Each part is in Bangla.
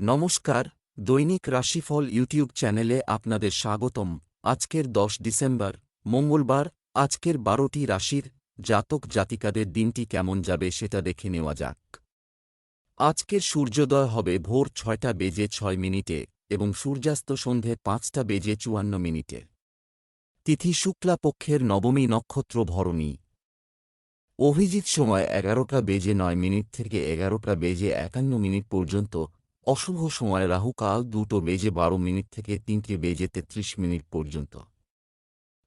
নমস্কার, দৈনিক রাশিফল ইউটিউব চ্যানেলে আপনাদের স্বাগতম। আজকের দশ ডিসেম্বর, মঙ্গলবার, আজকের বারোটি রাশির জাতক জাতিকাদের দিনটি কেমন যাবে সেটা দেখে নেওয়া যাক। আজকের সূর্যোদয় হবে ভোর ছয়টা বেজে ছয় মিনিটে এবং সূর্যাস্ত সন্ধে পাঁচটা বেজে চুয়ান্ন মিনিটে। তিথি শুক্লা পক্ষের নবমী নক্ষত্র ভরণী। অভিজিৎ সময় এগারোটা বেজে নয় মিনিট থেকে এগারোটা বেজে একান্ন মিনিট পর্যন্ত অশুভ সময় রাহুকাল দুটো বেজে বারো মিনিট থেকে তিনটে বেজে তেত্রিশ মিনিট পর্যন্ত।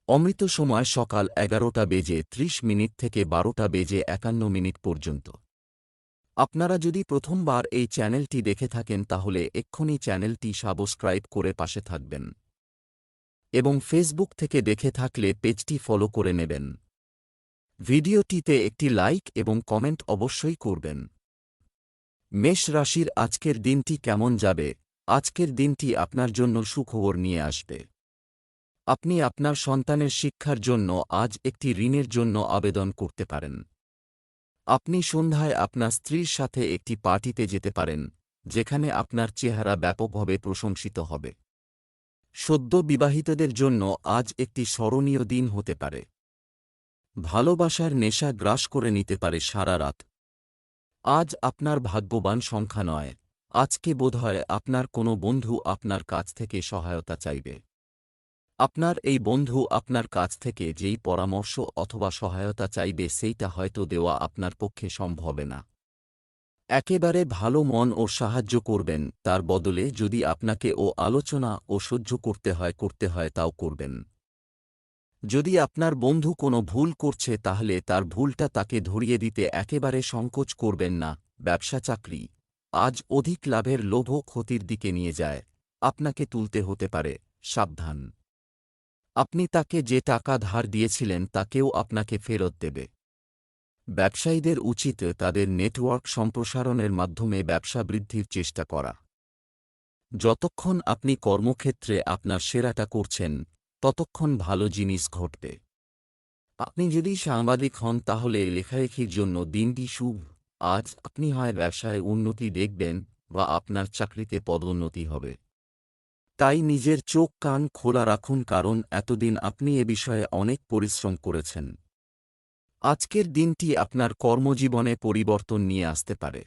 অমৃত সময় সকাল এগারোটা বেজে ত্রিশ মিনিট থেকে বারোটা বেজে একান্ন মিনিট পর্যন্ত। আপনারা যদি প্রথমবার এই চ্যানেলটি দেখে থাকেন তাহলে এক্ষুনি চ্যানেলটি সাবস্ক্রাইব করে পাশে থাকবেন। এবং ফেসবুক থেকে দেখে থাকলে পেজটি ফলো করে নেবেন। ভিডিওটিতে একটি লাইক এবং কমেন্ট অবশ্যই করবেন। মেষ রাশির আজকের দিনটি কেমন যাবে? আজকের দিনটি আপনার জন্য সুখবর নিয়ে আসবে। আপনি আপনার সন্তানের শিক্ষার জন্য আজ একটি ঋণের জন্য আবেদন করতে পারেন। আপনি সন্ধ্যায় আপনার স্ত্রীর সাথে একটি পার্টিতে যেতে পারেন, যেখানে আপনার চেহারা ব্যাপকভাবে প্রশংসিত হবে। সদ্য বিবাহিতদের জন্য আজ একটি স্মরণীয় দিন হতে পারে। ভালোবাসার নেশা গ্রাস করে নিতে পারে সারা রাত। আজ আপনার ভাগ্যবান সংখ্যা নয়। আজকে বোধহয় আপনার কোনো বন্ধু আপনার কাছ থেকে সহায়তা চাইবে। আপনার এই বন্ধু আপনার কাছ থেকে যেই পরামর্শ অথবা সহায়তা চাইবে সেইটা হয়তো দেওয়া আপনার পক্ষে সম্ভবে না। একেবারে ভালো মন ও সাহায্য করবেন, তার বদলে যদি আপনাকে ও আলোচনা ও সহ্য করতে হয় করতে হয়, তাও করবেন। যদি আপনার বন্ধু কোনো ভুল করছে তাহলে তার ভুলটা তাকে ধরিয়ে দিতে একেবারে সংকোচ করবেন না, ব্যবসা চাকরি। আজ অধিক লাভের লোভ ক্ষতির দিকে নিয়ে যায়। আপনাকে তুলতে হতে পারে, সাবধান। আপনি তাকে যে টাকা ধার দিয়েছিলেন তাকেও আপনাকে ফেরত দেবে। ব্যবসায়ীদের উচিত তাদের নেটওয়ার্ক সম্প্রসারণের মাধ্যমে ব্যবসা বৃদ্ধির চেষ্টা করা। যতক্ষণ আপনি কর্মক্ষেত্রে আপনার সেরাটা করছেন ততক্ষণ ভালো জিনিস ঘটবে। আপনি যদি সাংবাদিক হন, তাহলে লেখালেখির জন্য দিনটি শুভ। আজ আপনি হয় ব্যবসায় উন্নতি দেখবেন বা আপনার চাকরিতে পদোন্নতি হবে। তাই নিজের চোখ কান খোলা রাখুন, কারণ এতদিন আপনি এ বিষয়ে অনেক পরিশ্রম করেছেন। আজকের দিনটি আপনার কর্মজীবনে পরিবর্তন নিয়ে আসতে পারে।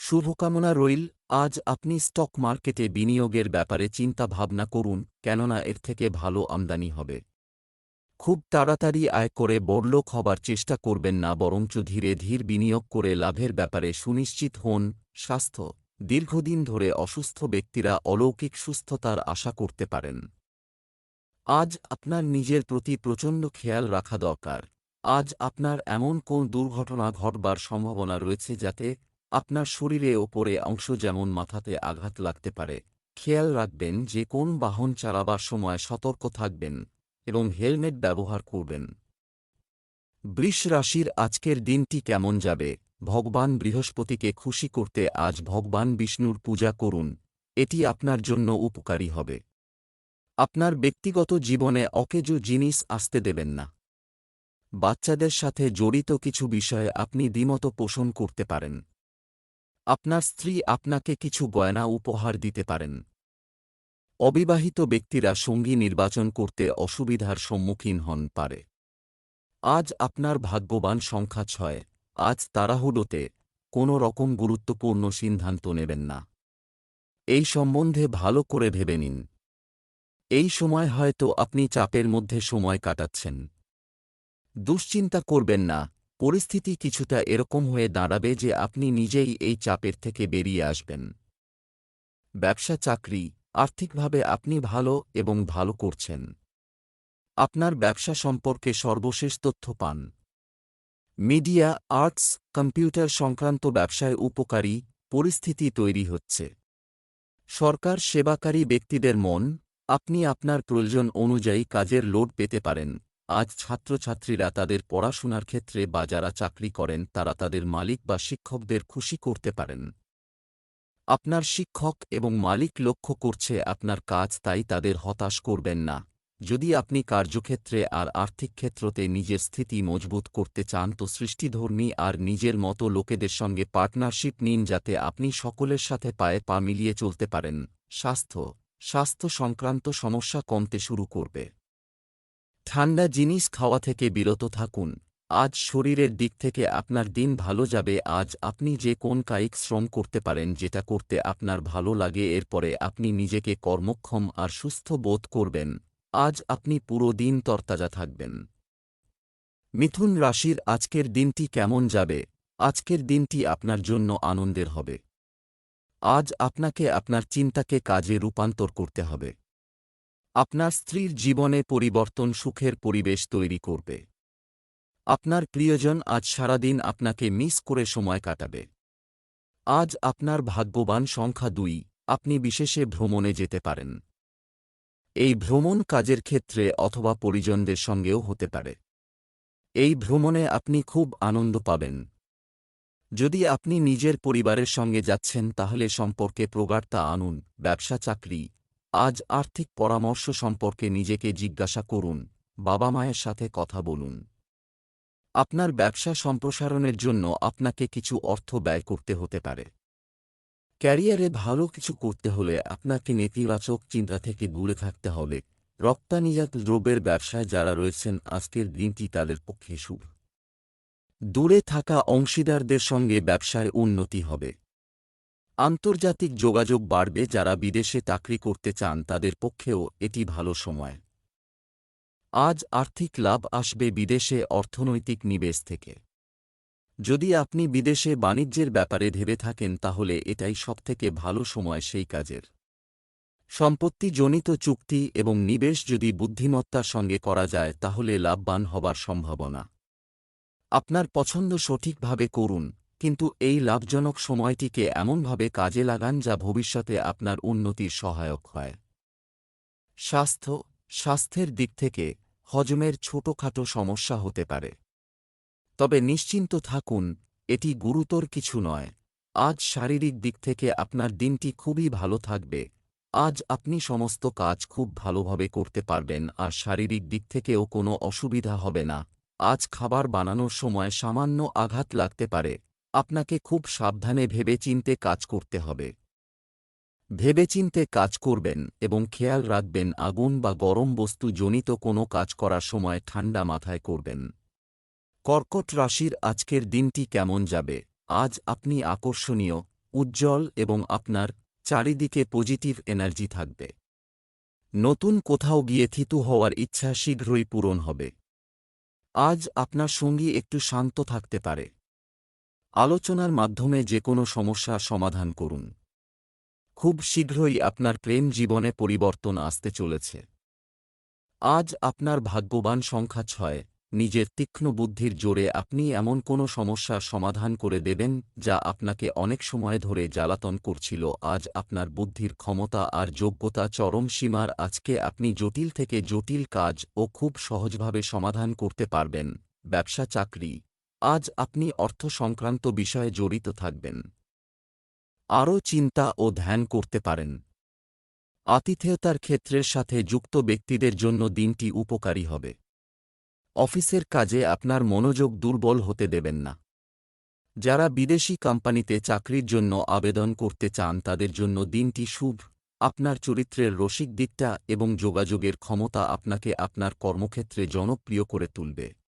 শুভকামনা রইল, আজ আপনি স্টক মার্কেটে বিনিয়োগের ব্যাপারে চিন্তা ভাবনা করুন, কেননা এর থেকে ভালো আমদানি হবে। খুব তাড়াতাড়ি আয় করে বড়লোক হবার চেষ্টা করবেন না, বরঞ্চ ধীরে ধীর বিনিয়োগ করে লাভের ব্যাপারে সুনিশ্চিত হন, স্বাস্থ্য। দীর্ঘদিন ধরে অসুস্থ ব্যক্তিরা অলৌকিক সুস্থতার আশা করতে পারেন। আজ আপনার নিজের প্রতি প্রচণ্ড খেয়াল রাখা দরকার। আজ আপনার এমন কোন দুর্ঘটনা ঘটবার সম্ভাবনা রয়েছে যাতে আপনার শরীরে ওপরে অংশ যেমন মাথাতে আঘাত লাগতে পারে, খেয়াল রাখবেন যে কোন বাহন চালাবার সময় সতর্ক থাকবেন এবং হেলমেট ব্যবহার করবেন। বৃষ রাশির আজকের দিনটি কেমন যাবে? ভগবান বৃহস্পতিকে খুশি করতে আজ ভগবান বিষ্ণুর পূজা করুন, এটি আপনার জন্য উপকারী হবে। আপনার ব্যক্তিগত জীবনে অকেজো জিনিস আসতে দেবেন না। বাচ্চাদের সাথে জড়িত কিছু বিষয়ে আপনি দ্বিমত পোষণ করতে পারেন। আপনার স্ত্রী আপনাকে কিছু গয়না উপহার দিতে পারেন। অবিবাহিত ব্যক্তিরা সঙ্গী নির্বাচন করতে অসুবিধার সম্মুখীন হন পারে। আজ আপনার ভাগ্যবান সংখ্যা ছয়, আজ তাড়াহুড়োতে কোনো রকম গুরুত্বপূর্ণ সিদ্ধান্ত নেবেন না। এই সম্বন্ধে ভালো করে ভেবে নিন। এই সময় হয়তো আপনি চাপের মধ্যে সময় কাটাচ্ছেন। দুশ্চিন্তা করবেন না। পরিস্থিতি কিছুটা এরকম হয়ে দাঁড়াবে যে আপনি নিজেই এই চাপের থেকে বেরিয়ে আসবেন। ব্যবসা চাকরি, আর্থিকভাবে আপনি ভালো এবং ভালো করছেন। আপনার ব্যবসা সম্পর্কে সর্বশেষ তথ্য পান। মিডিয়া, আর্টস, কম্পিউটার সংক্রান্ত ব্যবসায় উপকারী পরিস্থিতি তৈরি হচ্ছে। সরকার সেবাকারী ব্যক্তিদের মন, আপনি আপনার প্রয়োজন অনুযায়ী কাজের লোড পেতে পারেন। আজ ছাত্রছাত্রীরা তাদের পড়াশোনার ক্ষেত্রে বা যারা চাকরি করেন, তারা তাদের মালিক বা শিক্ষকদের খুশি করতে পারেন। আপনার শিক্ষক এবং মালিক লক্ষ্য করছে আপনার কাজ তাই তাদের হতাশ করবেন না। যদি আপনি কার্যক্ষেত্রে আর আর্থিক ক্ষেত্রতে নিজের স্থিতি মজবুত করতে চান, তো সৃষ্টিধর্মী আর নিজের মতো লোকেদের সঙ্গে পার্টনারশিপ নিন যাতে আপনি সকলের সাথে পায়ে পা মিলিয়ে চলতে পারেন। স্বাস্থ্য স্বাস্থ্য সংক্রান্ত সমস্যা কমতে শুরু করবে। ঠান্ডা জিনিস খাওয়া থেকে বিরত থাকুন। আজ শরীরের দিক থেকে আপনার দিন ভালো যাবে। আজ আপনি যে কোন কায়িক শ্রম করতে পারেন যেটা করতে আপনার ভালো লাগে, এরপরে আপনি নিজেকে কর্মক্ষম আর সুস্থ বোধ করবেন। আজ আপনি পুরো দিন তরতাজা থাকবেন। মিথুন রাশির আজকের দিনটি কেমন যাবে? আজকের দিনটি আপনার জন্য আনন্দের হবে। আজ আপনাকে আপনার চিন্তাকে কাজে রূপান্তর করতে হবে। আপনার স্ত্রীর জীবনে পরিবর্তন সুখের পরিবেশ তৈরি করবে। আপনার প্রিয়জন আজ সারাদিন আপনাকে মিস করে সময় কাটাবে। আজ আপনার ভাগ্যবান সংখ্যা দুই, আপনি বিশেষে ভ্রমণে যেতে পারেন। এই ভ্রমণ কাজের ক্ষেত্রে অথবা পরিজনদের সঙ্গেও হতে পারে। এই ভ্রমণে আপনি খুব আনন্দ পাবেন। যদি আপনি নিজের পরিবারের সঙ্গে যাচ্ছেন তাহলে সম্পর্কে প্রগাঢ়তা আনুন, ব্যবসা, চাকরি আজ আর্থিক পরামর্শ সম্পর্কে নিজেকে জিজ্ঞাসা করুন, বাবা মায়ের সাথে কথা বলুন। আপনার ব্যবসা সম্প্রসারণের জন্য আপনাকে কিছু অর্থ ব্যয় করতে হতে পারে। ক্যারিয়ারে ভালো কিছু করতে হলে আপনাকে নেতিবাচক চিন্তা থেকে দূরে থাকতে হবে। রপ্তানিজাত দ্রব্যের ব্যবসায় যারা রয়েছেন, আজকের দিনটি তাদের পক্ষে শুভ। দূরে থাকা অংশীদারদের সঙ্গে ব্যবসায় উন্নতি হবে। আন্তর্জাতিক যোগাযোগ বাড়বে, যারা বিদেশে চাকরি করতে চান তাদের পক্ষেও এটি ভালো সময়। আজ আর্থিক লাভ আসবে বিদেশে অর্থনৈতিক নিবেশ থেকে। যদি আপনি বিদেশে বাণিজ্যের ব্যাপারে ভেবে থাকেন, তাহলে এটাই সবথেকে ভালো সময় সেই কাজের। সম্পত্তি জনিত চুক্তি এবং নিবেশ যদি বুদ্ধিমত্তার সঙ্গে করা যায়, তাহলে লাভবান হবার সম্ভাবনা। আপনার পছন্দ সঠিকভাবে করুন। কিন্তু এই লাভজনক সময়টিকে এমনভাবে কাজে লাগান যা ভবিষ্যতে আপনার উন্নতির সহায়ক হয়। স্বাস্থ্য, স্বাস্থ্যের দিক থেকে হজমের ছোটখাটো সমস্যা হতে পারে। তবে নিশ্চিন্ত থাকুন, এটি গুরুতর কিছু নয়। আজ শারীরিক দিক থেকে আপনার দিনটি খুবই ভালো থাকবে। আজ আপনি সমস্ত কাজ খুব ভালোভাবে করতে পারবেন আর শারীরিক দিক থেকেও কোনো অসুবিধা হবে না। আজ খাবার বানানোর সময় সামান্য আঘাত লাগতে পারে। আপনাকে খুব সাবধানে ভেবেচিন্তে কাজ করতে হবে। ভেবেচিন্তে কাজ করবেন এবং খেয়াল রাখবেন আগুন বা গরম বস্তু জনিত কোনো কাজ করার সময় ঠান্ডা মাথায় করবেন। কর্কট রাশির আজকের দিনটি কেমন যাবে? আজ আপনি আকর্ষণীয়, উজ্জ্বল এবং আপনার চারিদিকে পজিটিভ এনার্জি থাকবে। নতুন কোথাও গিয়ে থিতু হওয়ার ইচ্ছা শীঘ্রই পূরণ হবে। আজ আপনার সঙ্গী একটু শান্ত থাকতে পারে। আলোচনার মাধ্যমে যে কোনো সমস্যার সমাধান করুন। খুব শীঘ্রই আপনার প্রেম জীবনে পরিবর্তন আসতে চলেছে। আজ আপনার ভাগ্যবান সংখ্যা ছয়, নিজের তীক্ষ্ণ বুদ্ধির জোরে আপনি এমন কোনো সমস্যার সমাধান করে দেবেন যা আপনাকে অনেক সময় ধরে জ্বালাতন করছিল। আজ আপনার বুদ্ধির ক্ষমতা আর যোগ্যতা চরম সীমার। আজকে আপনি জটিল থেকে জটিল কাজ ও খুব সহজভাবে সমাধান করতে পারবেন। ব্যবসা চাকরি আজ আপনি অর্থ সংক্রান্ত বিষয়ে জড়িত থাকবেন। আরও চিন্তা ও ধ্যান করতে পারেন। আতিথেয়তার ক্ষেত্রের সাথে যুক্ত ব্যক্তিদের জন্য দিনটি উপকারী হবে। অফিসের কাজে আপনার মনোযোগ দুর্বল হতে দেবেন না। যারা বিদেশি কোম্পানিতে চাকরির জন্য আবেদন করতে চান তাদের জন্য দিনটি শুভ। আপনার চরিত্রের রসিক দিকটা এবং যোগাযোগের ক্ষমতা আপনাকে আপনার কর্মক্ষেত্রে জনপ্রিয় করে তুলবে।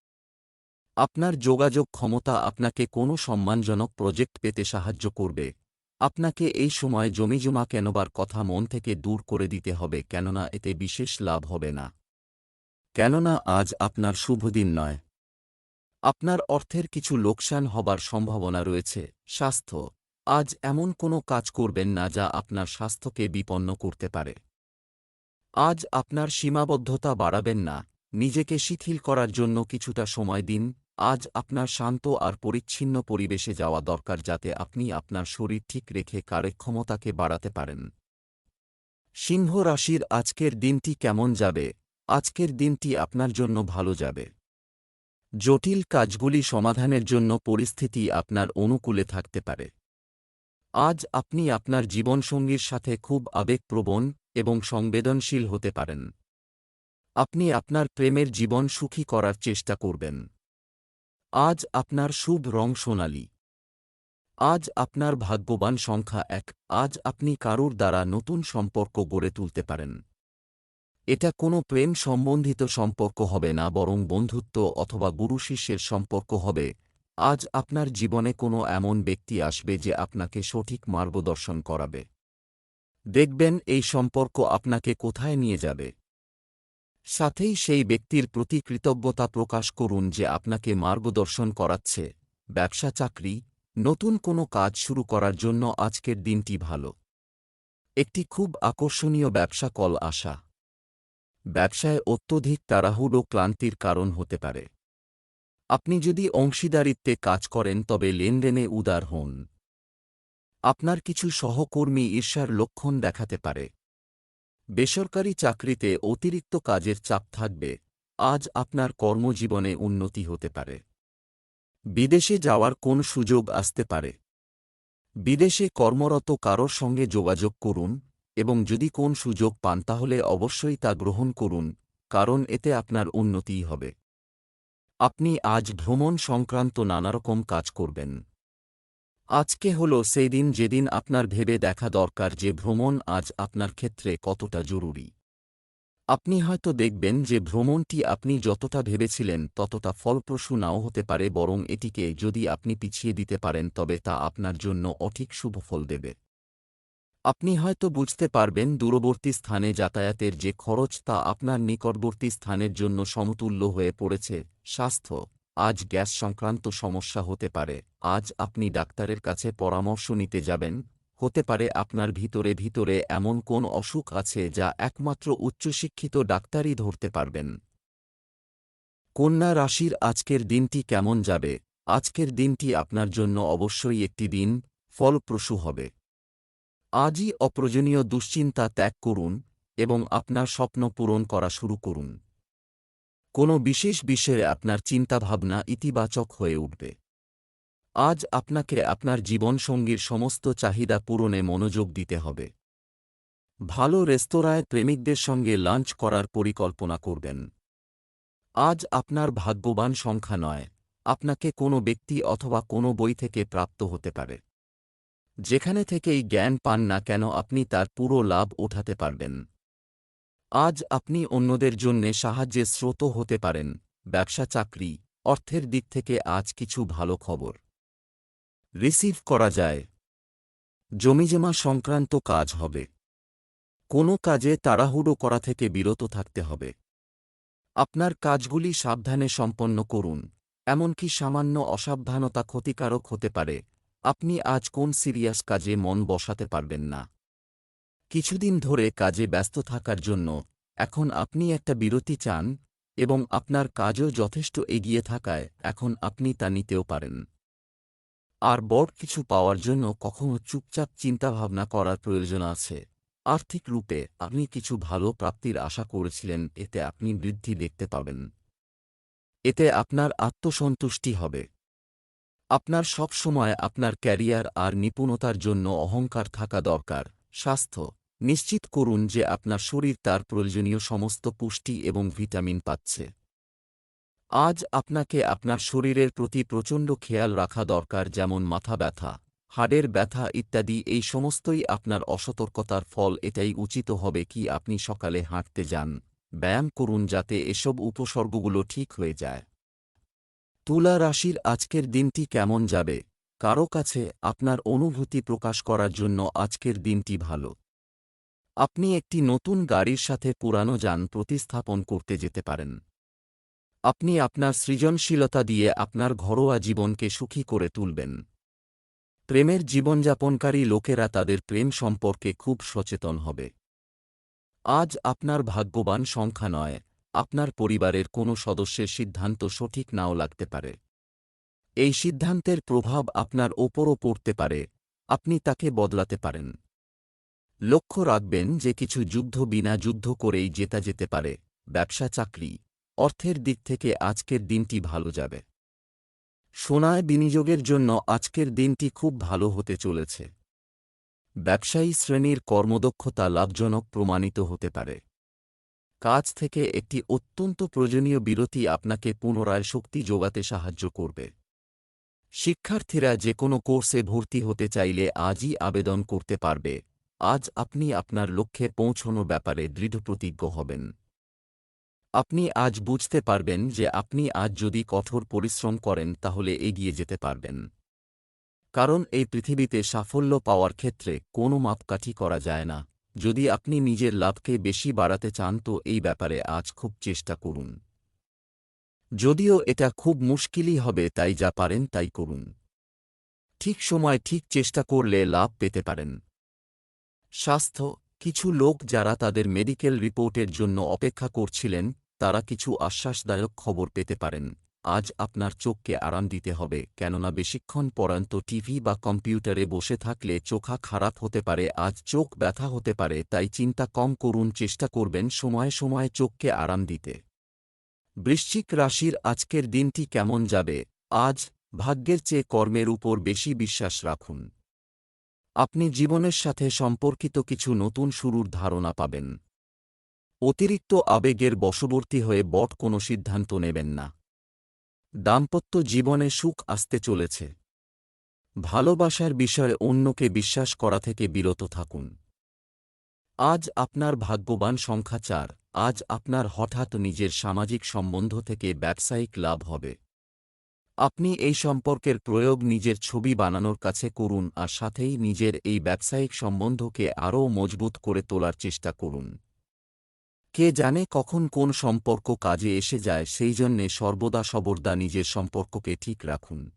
আপনার যোগাযোগ ক্ষমতা আপনাকে কোনো সম্মানজনক প্রজেক্ট পেতে সাহায্য করবে। আপনাকে এই সময় জমিজমা কেনবার কথা মন থেকে দূর করে দিতে হবে কেননা এতে বিশেষ লাভ হবে না। কেননা আজ আপনার শুভদিন নয়। আপনার অর্থের কিছু লোকসান হবার সম্ভাবনা রয়েছে। স্বাস্থ্য, আজ এমন কোনো কাজ করবেন না যা আপনার স্বাস্থ্যকে বিপন্ন করতে পারে। আজ আপনার সীমাবদ্ধতা বাড়াবেন না। নিজেকে শিথিল করার জন্য কিছুটা সময় দিন। আজ আপনার শান্ত আর পরিচ্ছিন্ন পরিবেশে যাওয়া দরকার যাতে আপনি আপনার শরীর ঠিক রেখে কার্যক্ষমতাকে বাড়াতে পারেন। সিংহ রাশির আজকের দিনটি কেমন যাবে? আজকের দিনটি আপনার জন্য ভালো যাবে। জটিল কাজগুলি সমাধানের জন্য পরিস্থিতি আপনার অনুকূলে থাকতে পারে। আজ আপনি আপনার জীবনসঙ্গীর সাথে খুব আবেগপ্রবণ এবং সংবেদনশীল হতে পারেন। আপনি আপনার প্রেমের জীবন সুখী করার চেষ্টা করবেন। আজ আপনার শুভ রং সোনালি। আজ আপনার ভাগ্যবান সংখ্যা এক। আজ আপনি কারুর দ্বারা নতুন সম্পর্ক গড়ে তুলতে পারেন। এটা কোনো প্রেম সম্বন্ধিত সম্পর্ক হবে না, বরং বন্ধুত্ব অথবা গুরু শিষ্যের সম্পর্ক হবে। আজ আপনার জীবনে কোনো এমন ব্যক্তি আসবে যে আপনাকে সঠিক মার্গদর্শন করাবে। দেখবেন এই সম্পর্ক আপনাকে কোথায় নিয়ে যাবে। সাথেই সেই ব্যক্তির প্রতি কৃতজ্ঞতা প্রকাশ করুন যে আপনাকে মার্গদর্শন করাচ্ছে। ব্যবসা চাকরি, নতুন কোনো কাজ শুরু করার জন্য আজকের দিনটি ভালো। একটি খুব আকর্ষণীয় ব্যবসা কল আসা ব্যবসায় অত্যধিক তাড়াহুড়ো ক্লান্তির কারণ হতে পারে। আপনি যদি অংশীদারিত্বে কাজ করেন তবে লেনদেনে উদার হন। আপনার কিছু সহকর্মী ঈর্ষার লক্ষণ দেখাতে পারে। বেসরকারি চাকরিতে অতিরিক্ত কাজের চাপ থাকবে, আজ আপনার কর্মজীবনে উন্নতি হতে পারে। বিদেশে যাওয়ার কোন সুযোগ আসতে পারে। বিদেশে কর্মরত কারোর সঙ্গে যোগাযোগ করুন এবং যদি কোন সুযোগ পান তাহলে অবশ্যই তা গ্রহণ করুন, কারণ এতে আপনার উন্নতিই হবে। আপনি আজ ভ্রমণ সংক্রান্ত নানারকম কাজ করবেন। আজকে হল সেই দিন যেদিন আপনার ভেবে দেখা দরকার যে ভ্রমণ আজ আপনার ক্ষেত্রে কতটা জরুরি। আপনি হয়তো দেখবেন যে ভ্রমণটি আপনি যতটা ভেবেছিলেন ততটা ফলপ্রসূ নাও হতে পারে বরং এটিকে যদি আপনি পিছিয়ে দিতে পারেন তবে তা আপনার জন্য অঠিক শুভ ফল দেবে। আপনি হয়তো বুঝতে পারবেন দূরবর্তী স্থানে যাতায়াতের যে খরচ তা আপনার নিকটবর্তী স্থানের জন্য সমতুল্য হয়ে পড়েছে, স্বাস্থ্য। আজ গ্যাস সংক্রান্ত সমস্যা হতে পারে। আজ আপনি ডাক্তারের কাছে পরামর্শ নিতে যাবেন। হতে পারে আপনার ভিতরে ভিতরে এমন কোন অসুখ আছে যা একমাত্র উচ্চশিক্ষিত ডাক্তারই ধরতে পারবেন। কন্যা রাশির আজকের দিনটি কেমন যাবে? আজকের দিনটি আপনার জন্য অবশ্যই একটি দিন, ফলপ্রসূ হবে। আজই অপ্রয়োজনীয় দুশ্চিন্তা ত্যাগ করুন এবং আপনার স্বপ্ন পূরণ করা শুরু করুন। কোনো বিশেষ বিষয়ে আপনার চিন্তাভাবনা ইতিবাচক হয়ে উঠবে। আজ আপনাকে আপনার জীবনসঙ্গীর সমস্ত চাহিদা পূরণে মনোযোগ দিতে হবে। ভালো রেস্তোরাঁয় প্রেমিকদের সঙ্গে লাঞ্চ করার পরিকল্পনা করবেন। আজ আপনার ভাগ্যবান সংখ্যা নয়, আপনাকে কোনো ব্যক্তি অথবা কোনো বই থেকে প্রাপ্ত হতে পারে। যেখানে থেকেই জ্ঞান পান না কেন আপনি তার পুরো লাভ ওঠাতে পারবেন। আজ আপনি অন্যদের জন্যে সাহায্যের স্রোত হতে পারেন, ব্যবসা চাকরি, অর্থের দিক থেকে আজ কিছু ভালো খবর। রিসিভ করা যায়। জমিজমা সংক্রান্ত কাজ হবে। কোনো কাজে তাড়াহুড়ো করা থেকে বিরত থাকতে হবে। আপনার কাজগুলি সাবধানে সম্পন্ন করুন, এমনকি সামান্য অসাবধানতা ক্ষতিকারক হতে পারে। আপনি আজ কোন সিরিয়াস কাজে মন বসাতে পারবেন না। কিছুদিন ধরে কাজে ব্যস্ত থাকার জন্য এখন আপনি একটা বিরতি চান এবং আপনার কাজও যথেষ্ট এগিয়ে থাকায় এখন আপনি তা নিতেও পারেন। আর বড় কিছু পাওয়ার জন্য কখনও চুপচাপ চিন্তাভাবনা করার প্রয়োজন আছে। আর্থিক রূপে আপনি কিছু ভালো প্রাপ্তির আশা করেছিলেন, এতে আপনি বৃদ্ধি দেখতে পাবেন। এতে আপনার আত্মসন্তুষ্টি হবে। আপনার সব সময় আপনার ক্যারিয়ার আর নিপুণতার জন্য অহংকার থাকা দরকার, স্বাস্থ্য নিশ্চিত করুন যে আপনার শরীর তার প্রয়োজনীয় সমস্ত পুষ্টি এবং ভিটামিন পাচ্ছে। আজ আপনাকে আপনার শরীরের প্রতি প্রচণ্ড খেয়াল রাখা দরকার, যেমন মাথা ব্যথা, হাড়ের ব্যথা ইত্যাদি, এই সমস্তই আপনার অসতর্কতার ফল। এটাই উচিত হবে কি আপনি সকালে হাঁটতে যান। ব্যায়াম করুন যাতে এসব উপসর্গগুলো ঠিক হয়ে যায়। তুলা রাশির আজকের দিনটি কেমন যাবে? কারও কাছে আপনার অনুভূতি প্রকাশ করার জন্য আজকের দিনটি ভালো। আপনি একটি নতুন গাড়ির সাথে পুরানো যান প্রতিস্থাপন করতে যেতে পারেন। আপনি আপনার সৃজনশীলতা দিয়ে আপনার ঘরোয়া জীবনকে সুখী করে তুলবেন। প্রেমের জীবনযাপনকারী লোকেরা তাদের প্রেম সম্পর্কে খুব সচেতন হবে। আজ আপনার ভাগ্যবান সংখ্যা নয়, আপনার পরিবারের কোনো সদস্যের সিদ্ধান্ত সঠিক নাও লাগতে পারে। এই সিদ্ধান্তের প্রভাব আপনার ওপরও পড়তে পারে, আপনি তাকে বদলাতে পারেন। লক্ষ্য রাখবেন যে কিছু যুদ্ধ বিনা যুদ্ধ করেই জেতা যেতে পারে, ব্যবসা, চাকরি। অর্থের দিক থেকে আজকের দিনটি ভালো যাবে। সোনায় বিনিয়োগের জন্য আজকের দিনটি খুব ভালো হতে চলেছে। ব্যবসায়ী শ্রেণির কর্মদক্ষতা লাভজনক প্রমাণিত হতে পারে। কাজ থেকে একটি অত্যন্ত প্রয়োজনীয় বিরতি আপনাকে পুনরায় শক্তি যোগাতে সাহায্য করবে। শিক্ষার্থীরা যে কোনো কোর্সে ভর্তি হতে চাইলে আজই আবেদন করতে পারবে। আজ আপনি আপনার লক্ষ্যে পৌঁছনো ব্যাপারে দৃঢ়প্রতিজ্ঞ হবেন। আপনি আজ বুঝতে পারবেন যে আপনি আজ যদি কঠোর পরিশ্রম করেন তাহলে এগিয়ে যেতে পারবেন। কারণ এই পৃথিবীতে সাফল্য পাওয়ার ক্ষেত্রে কোনো মাপকাঠি করা যায় না। যদি আপনি নিজের লাভকে বেশি বাড়াতে চান তো এই ব্যাপারে আজ খুব চেষ্টা করুন। যদিও এটা খুব মুশকিলই হবে তাই যা পারেন তাই করুন। ঠিক সময় ঠিক চেষ্টা করলে লাভ পেতে পারেন। স্বাস্থ্য, কিছু লোক যারা তাদের মেডিকেল রিপোর্টের জন্য অপেক্ষা করছিলেন, তারা কিছু আশ্বাসদায়ক খবর পেতে পারেন। আজ আপনার চোখকে আরাম দিতে হবে, কেননা বেশিক্ষণ পরান্ত টিভি বা কম্পিউটারে বসে থাকলে চোখা খারাপ হতে পারে, আজ চোখ ব্যথা হতে পারে, তাই চিন্তা কম করুন, চেষ্টা করবেন সময়ে সময়ে চোখকে আরাম দিতে। বৃশ্চিক রাশির আজকের দিনটি কেমন যাবে? আজ ভাগ্যের চেয়ে কর্মের উপর বেশি বিশ্বাস রাখুন। আপনি জীবনের সাথে সম্পর্কিত কিছু নতুন শুরুর ধারণা পাবেন। অতিরিক্ত আবেগের বশবর্তী হয়ে বট কোনো সিদ্ধান্ত নেবেন না। দাম্পত্য জীবনে সুখ আসতে চলেছে। ভালোবাসার বিষয়ে অন্যকে বিশ্বাস করা থেকে বিরত থাকুন। আজ আপনার ভাগ্যবান সংখ্যা চার। আজ আপনার হঠাৎ নিজের সামাজিক সম্বন্ধ থেকে ব্যবসায়িক লাভ হবে। আপনি এই সম্পর্কের প্রয়োগ নিজের ছবি বানানোর কাছে করুন আর সাথেই নিজের এই ব্যবসায়িক সম্বন্ধকে আরও মজবুত করে তোলার চেষ্টা করুন। কে জানে কখন কোন সম্পর্ক কাজে এসে যায়, সেই জন্যে সর্বদা সবর্দা নিজের সম্পর্ককে ঠিক রাখুন।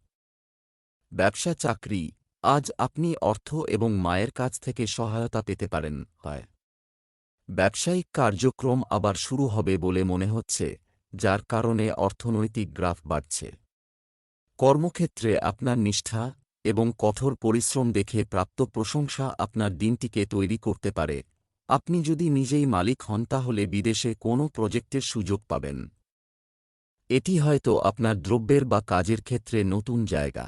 ব্যবসা চাকরি, আজ আপনি অর্থ এবং মায়ের কাছ থেকে সহায়তা পেতে পারেন, হয়। ব্যবসায়িক কার্যক্রম আবার শুরু হবে বলে মনে হচ্ছে, যার কারণে অর্থনৈতিক গ্রাফ বাড়ছে। কর্মক্ষেত্রে আপনার নিষ্ঠা এবং কঠোর পরিশ্রম দেখে প্রাপ্ত প্রশংসা আপনার দিনটিকে তৈরি করতে পারে। আপনি যদি নিজেই মালিক হন, তাহলে বিদেশে কোনো প্রজেক্টের সুযোগ পাবেন। এটি হয়তো আপনার দ্রব্যের বা কাজের ক্ষেত্রে নতুন জায়গা।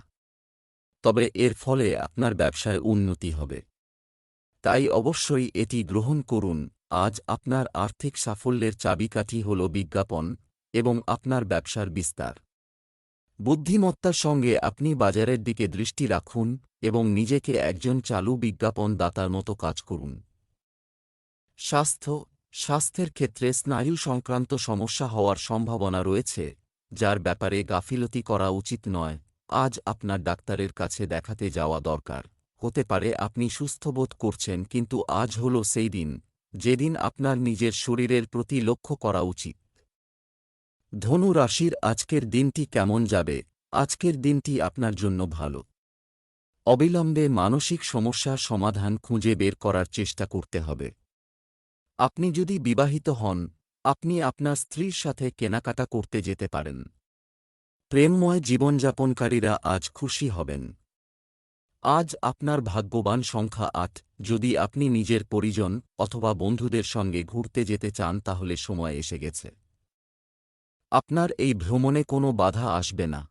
তবে এর ফলে আপনার ব্যবসায় উন্নতি হবে। তাই অবশ্যই এটি গ্রহণ করুন। আজ আপনার আর্থিক সাফল্যের চাবিকাঠি হল বিজ্ঞাপন এবং আপনার ব্যবসার বিস্তার। বুদ্ধিমত্তার সঙ্গে আপনি বাজারের দিকে দৃষ্টি রাখুন এবং নিজেকে একজন চালু বিজ্ঞাপন দাতার মতো কাজ করুন। স্বাস্থ্য, স্বাস্থ্যের ক্ষেত্রে স্নায়ু সংক্রান্ত সমস্যা হওয়ার সম্ভাবনা রয়েছে, যার ব্যাপারে গাফিলতি করা উচিত নয়। আজ আপনার ডাক্তারের কাছে দেখাতে যাওয়া দরকার। হতে পারে আপনি সুস্থবোধ করছেন, কিন্তু আজ হল সেই দিন, যেদিন আপনার নিজের শরীরের প্রতি লক্ষ্য করা উচিত। ধনু রাশির আজকের দিনটি কেমন যাবে? আজকের দিনটি আপনার জন্য ভালো। অবিলম্বে মানসিক সমস্যার সমাধান খুঁজে বের করার চেষ্টা করতে হবে। আপনি যদি বিবাহিত হন, আপনি আপনার স্ত্রীর সাথে কেনাকাটা করতে যেতে পারেন। প্রেমময় জীবনযাপনকারীরা আজ খুশি হবেন। আজ আপনার ভাগ্যবান সংখ্যা আট। যদি আপনি নিজের পরিজন অথবা বন্ধুদের সঙ্গে ঘুরতে যেতে চান, তাহলে সময় এসে গেছে। আপনার এই ভ্রমণে কোনো বাধা আসবে না।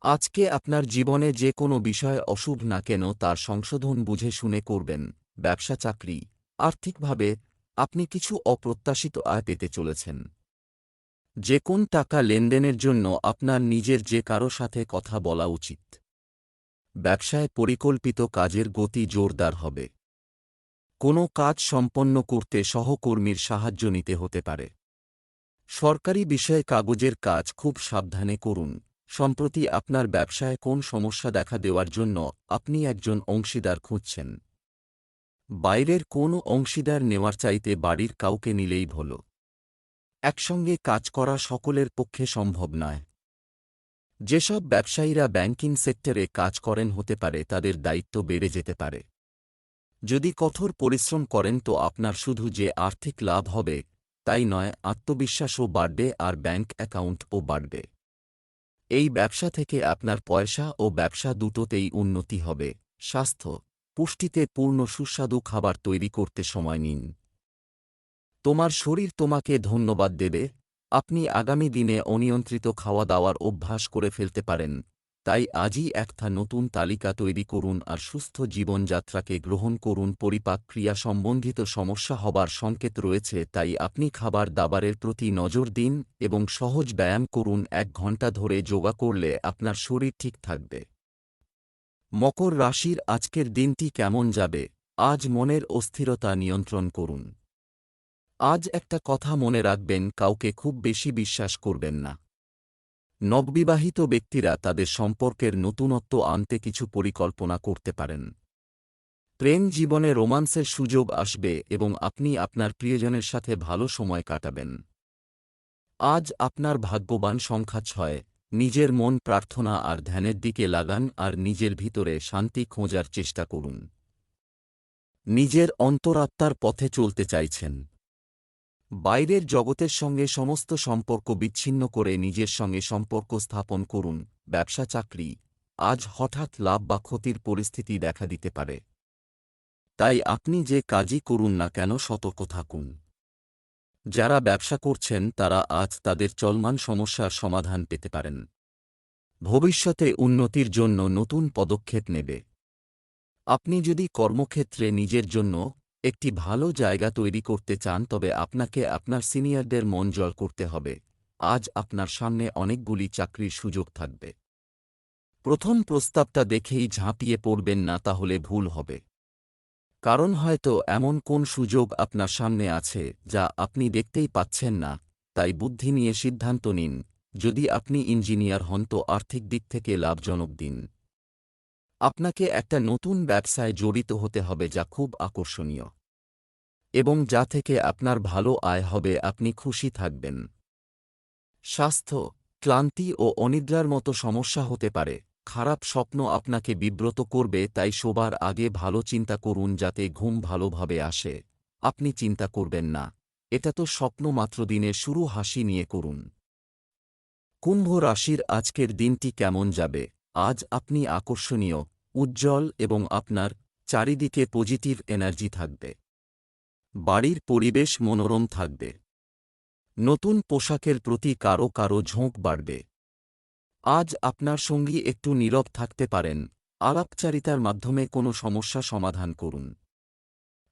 আজকে আপনার জীবনে যে কোনো বিষয় অশুভ না কেন তার সংশোধন বুঝে শুনে করবেন, ব্যবসা, চাকরি, আর্থিকভাবে আপনি কিছু অপ্রত্যাশিত আয় পেতে চলেছেন। যে কোন টাকা লেনদেনের জন্য আপনার নিজের যে কারও সাথে কথা বলা উচিত। ব্যবসায় পরিকল্পিত কাজের গতি জোরদার হবে। কোনো কাজ সম্পন্ন করতে সহকর্মীর সাহায্য নিতে হতে পারে। সরকারি বিষয়ে কাগজের কাজ খুব সাবধানে করুন। সম্প্রতি আপনার ব্যবসায় কোন সমস্যা দেখা দেওয়ার জন্য আপনি একজন অংশীদার খুঁজছেন। বাইরের কোনো অংশীদার নেওয়ার চাইতে বাড়ির কাউকে নিলেই ভালো। একসঙ্গে কাজ করা সকলের পক্ষে সম্ভব নয়। যেসব ব্যবসায়ীরা ব্যাংকিং সেক্টরে কাজ করেন হতে পারে, তাদের দায়িত্ব বেড়ে যেতে পারে। যদি কঠোর পরিশ্রম করেন, তো আপনার শুধু যে আর্থিক লাভ হবে তাই নয় আত্মবিশ্বাসও বাড়বে আর ব্যাংক অ্যাকাউন্টও বাড়বে এই ব্যবসা থেকে আপনার পয়সা ও ব্যবসা দুটোতেই উন্নতি হবে। স্বাস্থ্য, পুষ্টিতে পূর্ণ সুস্বাদু খাবার তৈরি করতে সময় নিন। তোমার শরীর তোমাকে ধন্যবাদ দেবে। আপনি আগামী দিনে অনিয়ন্ত্রিত খাওয়া দাওয়ার অভ্যাস করে ফেলতে পারেন। তাই আজই একটা নতুন তালিকা তৈরি করুন আর সুস্থ জীবনযাত্রাকে গ্রহণ করুন। পরিপাক ক্রিয়া সম্বন্ধিত সমস্যা হবার সংকেত রয়েছে, তাই আপনি খাবার দাবারের প্রতি নজর দিন এবং সহজ ব্যায়াম করুন। এক ঘণ্টা ধরে যোগা করলে আপনার শরীর ঠিক থাকবে। মকর রাশির আজকের দিনটি কেমন যাবে? আজ মনের অস্থিরতা নিয়ন্ত্রণ করুন। আজ একটা কথা মনে রাখবেন, কাউকে খুব বেশি বিশ্বাস করবেন না। নববিবাহিত ব্যক্তিরা তাদের সম্পর্কের নতুনত্ব আনতে কিছু পরিকল্পনা করতে পারেন। প্রেম জীবনে রোমান্সের সুযোগ আসবে এবং আপনি আপনার প্রিয়জনের সাথে ভালো সময় কাটাবেন। আজ আপনার ভাগ্যবান সংখ্যা ছয়, নিজের মন প্রার্থনা আর ধ্যানের দিকে লাগান আর নিজের ভিতরে শান্তি খোঁজার চেষ্টা করুন। নিজের অন্তরাত্মার পথে চলতে চাইছেন। বাইরের জগতের সঙ্গে সমস্ত সম্পর্ক বিচ্ছিন্ন করে নিজের সঙ্গে সম্পর্ক স্থাপন করুন, ব্যবসা চাকরি। আজ হঠাৎ লাভ বা ক্ষতির পরিস্থিতি দেখা দিতে পারে। তাই আপনি যে কাজই করুন না কেন সতর্ক থাকুন। যারা ব্যবসা করছেন, তারা আজ তাদের চলমান সমস্যার সমাধান পেতে পারেন। ভবিষ্যতে উন্নতির জন্য নতুন পদক্ষেপ নেবে। আপনি যদি কর্মক্ষেত্রে নিজের জন্য একটি ভালো জায়গা তৈরি করতে চান, তবে আপনাকে আপনার সিনিয়রদের মন জল করতে হবে। আজ আপনার সামনে অনেকগুলি চাকরির সুযোগ থাকবে। প্রথম প্রস্তাবটা দেখেই ঝাঁপিয়ে পড়বেন না, তাহলে ভুল হবে। কারণ হয়তো এমন কোন সুযোগ আপনার সামনে আছে, যা আপনি দেখতেই পাচ্ছেন না। তাই বুদ্ধি নিয়ে সিদ্ধান্ত নিন। যদি আপনি ইঞ্জিনিয়ার হন, তো আর্থিক দিক থেকে লাভজনক দিন। আপনাকে একটা নতুন ব্যবসায় জড়িত হতে হবে যা খুব আকর্ষণীয়। এবং যা থেকে আপনার ভালো আয় হবে, আপনি খুশি থাকবেন। স্বাস্থ্য, ক্লান্তি ও অনিদ্রার মতো সমস্যা হতে পারে। খারাপ স্বপ্ন আপনাকে বিব্রত করবে, তাই শোবার আগে ভালো চিন্তা করুন যাতে ঘুম ভালোভাবে আসে। আপনি চিন্তা করবেন না। এটা তো স্বপ্ন মাত্র দিনে শুরু, হাসি নিয়ে করুন। কুম্ভ রাশির আজকের দিনটি কেমন যাবে? আজ আপনি আকর্ষণীয়, উজ্জ্বল এবং আপনার চারিদিকে পজিটিভ এনার্জি থাকবে। বাড়ির পরিবেশ মনোরম থাকবে। নতুন পোশাকের প্রতি কারও কারও ঝোঁক বাড়বে। আজ আপনার সঙ্গী একটু নীরব থাকতে পারেন, আলাপচারিতার মাধ্যমে কোনো সমস্যা সমাধান করুন।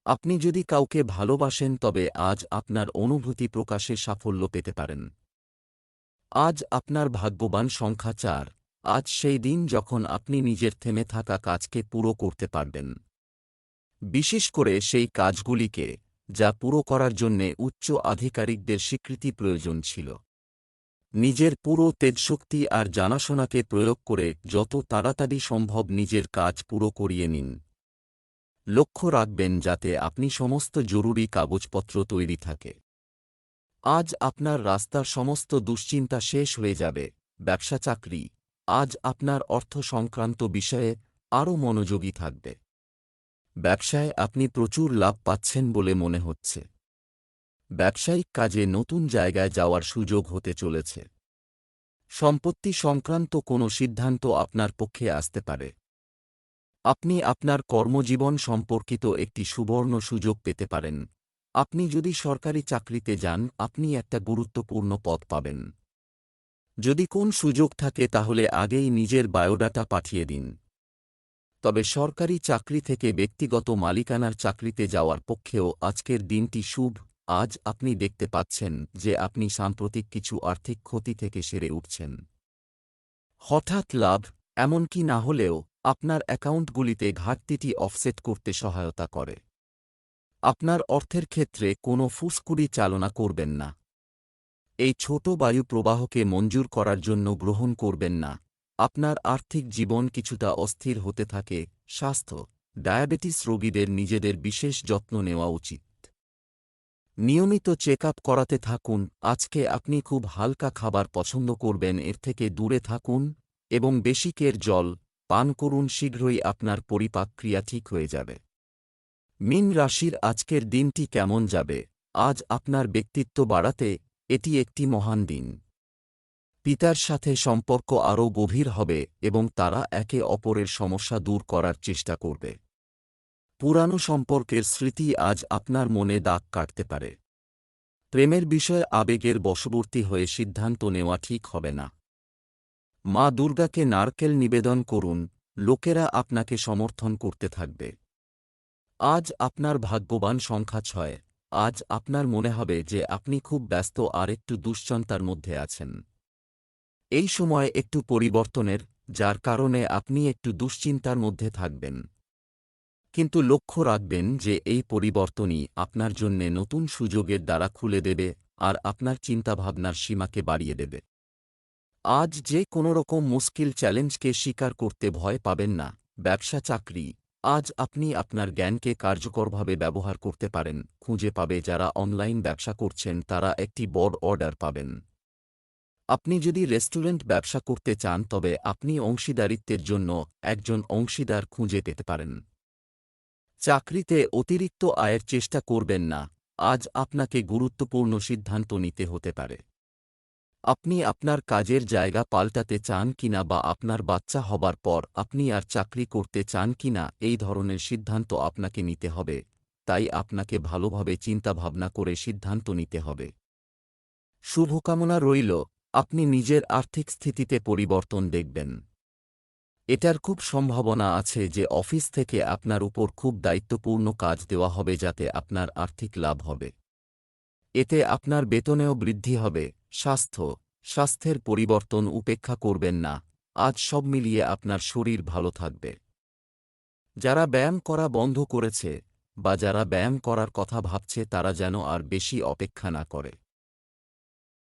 আপনি যদি কাউকে ভালোবাসেন তবে আজ আপনার অনুভূতি প্রকাশে সাফল্য পেতে পারেন। আজ আপনার ভাগ্যবান সংখ্যা চার। আজ সেই দিন যখন আপনি নিজের থেমে থাকা কাজকে পুরো করতে পারবেন। বিশেষ করে সেই কাজগুলিকে যা পুরো করার জন্যে উচ্চ আধিকারিকদের স্বীকৃতি প্রয়োজন ছিল। নিজের পুরো তেজশক্তি আর জানাশোনাকে প্রয়োগ করে যত তাড়াতাড়ি সম্ভব নিজের কাজ পুরো করিয়ে নিন। লক্ষ্য রাখবেন যাতে আপনি সমস্ত জরুরি কাগজপত্র তৈরি থাকে। আজ আপনার রাস্তার সমস্ত দুশ্চিন্তা শেষ হয়ে যাবে। ব্যবসা চাকরি আজ আপনার অর্থ সংক্রান্ত বিষয়ে আরও মনোযোগী থাকবে। ব্যবসায় আপনি প্রচুর লাভ পাচ্ছেন বলে মনে হচ্ছে। ব্যবসায়িক কাজে নতুন জায়গায় যাওয়ার সুযোগ হতে চলেছে। সম্পত্তি সংক্রান্ত কোনো সিদ্ধান্ত আপনার পক্ষে আসতে পারে। আপনি আপনার কর্মজীবন সম্পর্কিত একটি সুবর্ণ সুযোগ পেতে পারেন। আপনি যদি সরকারি চাকরিতে যান, আপনি একটা গুরুত্বপূর্ণ পদ পাবেন। যদি কোন সুযোগ থাকে তাহলে আগেই নিজের বায়োডাটা পাঠিয়ে দিন। তবে সরকারি চাকরি থেকে ব্যক্তিগত মালিকানার চাকরিতে যাওয়ার পক্ষেও আজকের দিনটি শুভ। আজ আপনি দেখতে পাচ্ছেন যে আপনি সাম্প্রতিক কিছু আর্থিক ক্ষতি থেকে সেরে উঠছেন। হঠাৎ লাভ এমনকি না হলেও আপনার অ্যাকাউন্টগুলিতে ঘাটতিটি অফসেট করতে সহায়তা করে। আপনার অর্থের ক্ষেত্রে কোনো ফুসকুড়ি চালনা করবেন না। এই ছোট বায়ু প্রবাহকে মঞ্জুর করার জন্য গ্রহণ করবেন না। আপনার আর্থিক জীবন কিছুটা অস্থির হতে থাকে। স্বাস্থ্য, ডায়াবেটিস রোগীদের নিজেদের বিশেষ যত্ন নেওয়া উচিত। নিয়মিত চেক আপ করাতে থাকুন। আজকে আপনি খুব হালকা খাবার পছন্দ করবেন, এর থেকে দূরে থাকুন এবং বেশিকের জল পান করুন, শীঘ্রই আপনার পরিপাক ক্রিয়া ঠিক হয়ে যাবে। মিন রাশির আজকের দিনটি কেমন যাবে? আজ আপনার ব্যক্তিত্ব বাড়াতে এটি একটি মহান দিন। পিতার সাথে সম্পর্ক আরও গভীর হবে এবং তারা একে অপরের সমস্যা দূর করার চেষ্টা করবে। পুরানো সম্পর্কের স্মৃতি আজ আপনার মনে দাগ কাটতে পারে। প্রেমের বিষয়ে আবেগের বশবর্তী হয়ে সিদ্ধান্ত নেওয়া ঠিক হবে না। মা দুর্গাকে নারকেল নিবেদন করুন, লোকেরা আপনাকে সমর্থন করতে থাকবে। আজ আপনার ভাগ্যবান সংখ্যা ছয়। আজ আপনার মনে হবে যে আপনি খুব ব্যস্ত আর একটু দুশ্চন্তার মধ্যে আছেন। এই সময় একটু পরিবর্তনের, যার কারণে আপনি একটু দুশ্চিন্তার মধ্যে থাকবেন। কিন্তু লক্ষ্য রাখবেন যে এই পরিবর্তনই আপনার জন্যে নতুন সুযোগের দ্বারা খুলে দেবে আর আপনার চিন্তাভাবনার সীমাকে বাড়িয়ে দেবে। আজ যে কোনো রকম মুশকিল চ্যালেঞ্জকে স্বীকার করতে ভয় পাবেন না ব্যবসা চাকরি আজ আপনি আপনার জ্ঞানকে কার্যকরভাবে ব্যবহার করতে পারেন। খুঁজে পাবে যারা অনলাইন ব্যবসা করছেন, তারা একটি বড় অর্ডার পাবেন। আপনি যদি রেস্টুরেন্ট ব্যবসা করতে চান, তবে আপনি অংশীদারিত্বের জন্য একজন অংশীদার খুঁজে পেতে পারেন। চাকরিতে অতিরিক্ত আয়ের চেষ্টা করবেন না। আজ আপনাকে গুরুত্বপূর্ণ সিদ্ধান্ত নিতে হতে পারে। আপনি আপনার কাজের জায়গা পাল্টাতে চান কিনা বা আপনার বাচ্চা হবার পর আপনি আর চাকরি করতে চান কিনা, এই ধরনের সিদ্ধান্ত আপনাকে নিতে হবে। তাই আপনাকে ভালোভাবে চিন্তাভাবনা করে সিদ্ধান্ত নিতে হবে। শুভকামনা রইল, আপনি নিজের আর্থিক স্থিতিতে পরিবর্তন দেখবেন। এটার খুব সম্ভাবনা আছে যে অফিস থেকে আপনার উপর খুব দায়িত্বপূর্ণ কাজ দেওয়া হবে যাতে আপনার আর্থিক লাভ হবে। এতে আপনার বেতনেও বৃদ্ধি হবে। স্বাস্থ্য, স্বাস্থ্যের পরিবর্তন উপেক্ষা করবেন না। আজ সব মিলিয়ে আপনার শরীর ভালো থাকবে। যারা ব্যায়াম করা বন্ধ করেছে বা যারা ব্যায়াম করার কথা ভাবছে তারা যেন আর বেশি অপেক্ষা না করে।